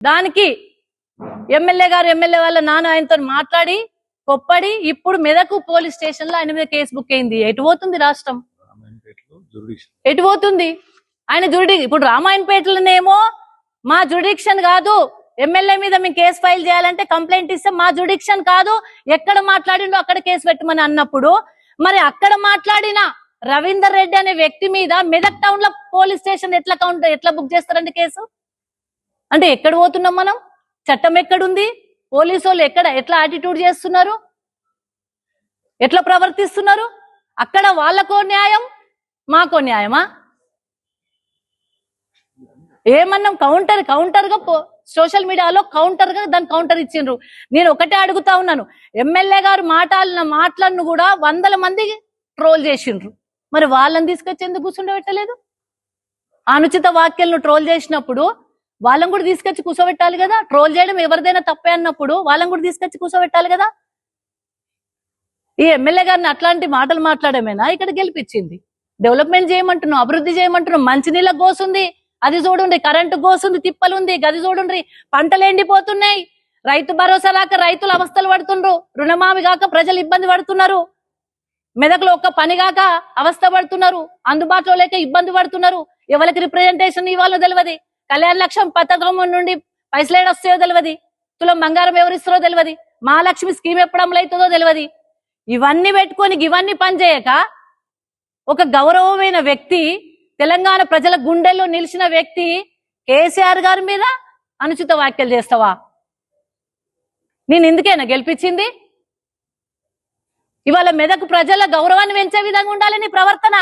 దానికి ఎమ్మెల్యే గారు ఎమ్మెల్యే వాళ్ళ నాన్న ఆయనతో మాట్లాడి కొప్పడి ఇప్పుడు మెదకు పోలీస్ స్టేషన్లో ఆయన మీద కేసు బుక్ అయింది. ఎటు పోతుంది రాష్ట్రం. ఎటు పోతుంది? ఆయన జుడి ఇప్పుడు రామాయణపేటలోనేమో మా జుడిక్షన్ కాదు. ఎమ్మెల్యే మీద మేము కేసు ఫైల్ చేయాలంటే కంప్లైంట్ ఇస్తే మా జుడిక్షన్ కాదు. ఎక్కడ మాట్లాడిండో అక్కడ కేసు పెట్టమని అన్నప్పుడు మరి అక్కడ మాట్లాడిన రవీందర్ రెడ్డి అనే వ్యక్తి మీద మెదక్ టౌన్లో పోలీస్ స్టేషన్ ఎట్లా కౌంట్ ఎట్లా బుక్ చేస్తారండి కేసు? అంటే ఎక్కడ పోతున్నాం మనం? చట్టం ఎక్కడుంది? పోలీసు వాళ్ళు ఎక్కడ ఎట్లా యాటిట్యూడ్ చేస్తున్నారు? ఎట్లా ప్రవర్తిస్తున్నారు? అక్కడ వాళ్ళకో న్యాయం మాకో న్యాయమా? ఏమన్నాం? కౌంటర్ కౌంటర్గా సోషల్ మీడియాలో కౌంటర్గా దాని కౌంటర్ ఇచ్చిండ్రు. నేను ఒకటే అడుగుతా ఉన్నాను. ఎమ్మెల్యే గారు మాట్లాడిన మాటలను కూడా వందల మంది ట్రోల్ చేసిండ్రు. మరి వాళ్ళని తీసుకొచ్చి ఎందుకు కూర్చుండబెట్టలేదు? అనుచిత వాక్యాలను ట్రోల్ చేసినప్పుడు వాళ్ళని కూడా తీసుకొచ్చి కూర్చోబెట్టాలి కదా? ట్రోల్ చేయడం ఎవరిదైనా తప్పే అన్నప్పుడు వాళ్ళని కూడా తీసుకొచ్చి కూర్చోబెట్టాలి కదా? ఈ ఎమ్మెల్యే గారిని అట్లాంటి మాటలు మాట్లాడమేనా? ఇక్కడ గెలిపించింది. డెవలప్మెంట్ చేయమంటున్నాం అభివృద్ధి చేయమంటున్నాం మంచినీళ్ళ గోసుంది అది చూడండి కరెంటు గోసుంది తిప్పలుంది గది చూడండి పంటలు ఎండిపోతున్నాయి. రైతు భరోసా రాక రైతులు అవస్థలు పడుతుండ్రు. రుణమామి కాక ప్రజలు ఇబ్బంది పడుతున్నారు. మెదకులో ఒక్క పని కాక అవస్థ పడుతున్నారు. అందుబాటులో లేక ఇబ్బంది పడుతున్నారు. ఎవరికి రిప్రజెంటేషన్ ఇవ్వాలో తెలియదు కళ్యాణ లక్ష్యం పథకం నుండి పైసలు ఏడు వస్తాయో తెలియదు తులం బంగారం ఎవరిస్తారో తెలియదు మహాలక్ష్మి స్కీమ్ ఎప్పుడు అమలవుతుందో అవుతుందో తెలియదు ఇవన్నీ పెట్టుకొని ఇవన్నీ పనిచేయక ఒక గౌరవమైన వ్యక్తి తెలంగాణ ప్రజల గుండెల్లో నిలిచిన వ్యక్తి కేసీఆర్ గారి మీద అనుచిత వ్యాఖ్యలు చేస్తావా? నేను ఎందుకేనా గెలిపించింది? ఇవాళ మెదకు ప్రజల గౌరవాన్ని పెంచే విధంగా ఉండాలి నీ ప్రవర్తన?